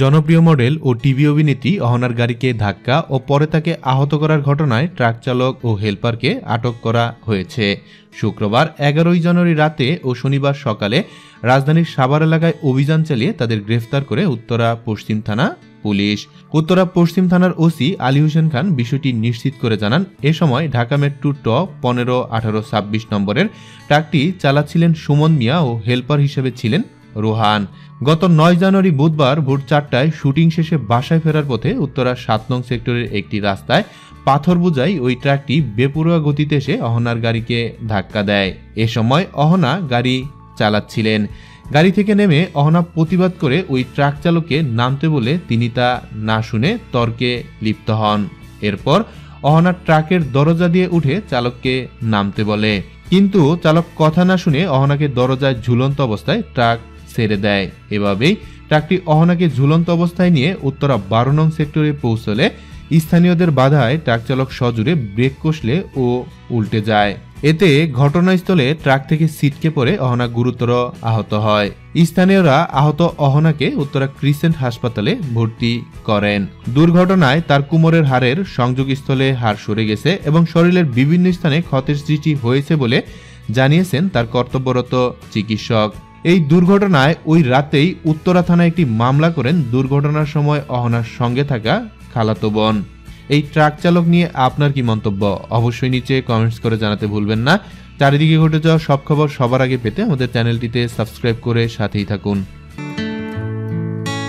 জনপ্রিয় মডেল ও টিভি অভিনেত্রী অহনার গাড়িকে ধাক্কা ও পরে তাকে আহত করার ঘটনায় ট্রাক চালক ও হেলপারকে আটক করা হয়েছে। শুক্রবার এগারোই জানুয়ারি রাতে ও শনিবার সকালে রাজধানীর সাভার এলাকায় অভিযান চালিয়ে তাদের গ্রেফতার করে উত্তরা পশ্চিম থানা পুলিশ। উত্তরা পশ্চিম থানার ওসি আলী হোসেন খান বিষয়টি নিশ্চিত করে জানান, এ সময় ঢাকা মেট্রো ট পনেরো আঠারো ছাব্বিশ নম্বরের ট্রাকটি চালাচ্ছিলেন সুমন মিয়া ও হেলপার হিসেবে ছিলেন রোহান, গত নয় জানুয়ারি বুধবার ভোর চারটায় শুটিং শেষে বাসায় ফেরার পথে উত্তরার সাত নং সেক্টরের একটি রাস্তায় পাথর বোঝাই ওই ট্রাকটি বেপরোয়া গতিতে এসে অহনার গাড়িকে ধাক্কা দেয়। এ সময় অহনা গাড়ি চালাচ্ছিলেন। গাড়ি থেকে নেমে অহনা প্রতিবাদ করে ওই ট্রাক চালককে নামতে বলে তিনি তা না শুনে তর্কে লিপ্ত হন। এরপর অহনা ট্রাকের দরজা দিয়ে উঠে চালককে নামতে বলে। কিন্তু চালক কথা না শুনে অহনাকে দরজায় ঝুলন্ত অবস্থায় ট্রাক ছেড়ে দেয়। এভাবেই ট্রাকটি অহনাকে ঝুলন্ত অবস্থায় নিয়ে উত্তরা বারো নং সেক্টরে পৌঁছলে স্থানীয়দের বাধায় ট্রাক চালক সজোরে ব্রেক কষলে ও উল্টে যায়। এতে ঘটনাস্থলে ট্রাক থেকে ছিটকে পড়ে অহনা গুরুতর আহত হয়। স্থানীয়রা আহত অহনাকে উত্তরা ক্রিসেন্ট হাসপাতালে ভর্তি করেন। দুর্ঘটনায় তার কুমোরের হাড়ের সংযোগস্থলে হাড় সরে গেছে এবং শরীরের বিভিন্ন স্থানে ক্ষতের সৃষ্টি হয়েছে বলে জানিয়েছেন তার কর্তব্যরত চিকিৎসক। এই দুর্ঘটনায় ওই রাতেই উত্তরা থানায় একটি মামলা করেন দুর্ঘটনার সময় অহনার সঙ্গে থাকা খালাতো বোন। এই ট্রাক চালক নিয়ে আপনার কি মন্তব্য? অবশ্যই নিচে কমেন্টস করে জানাতে ভুলবেন না। চারিদিকে ঘটে যাওয়া সব খবর সবার আগে পেতে আমাদের চ্যানেলটিতে সাবস্ক্রাইব করে সাথেই থাকুন।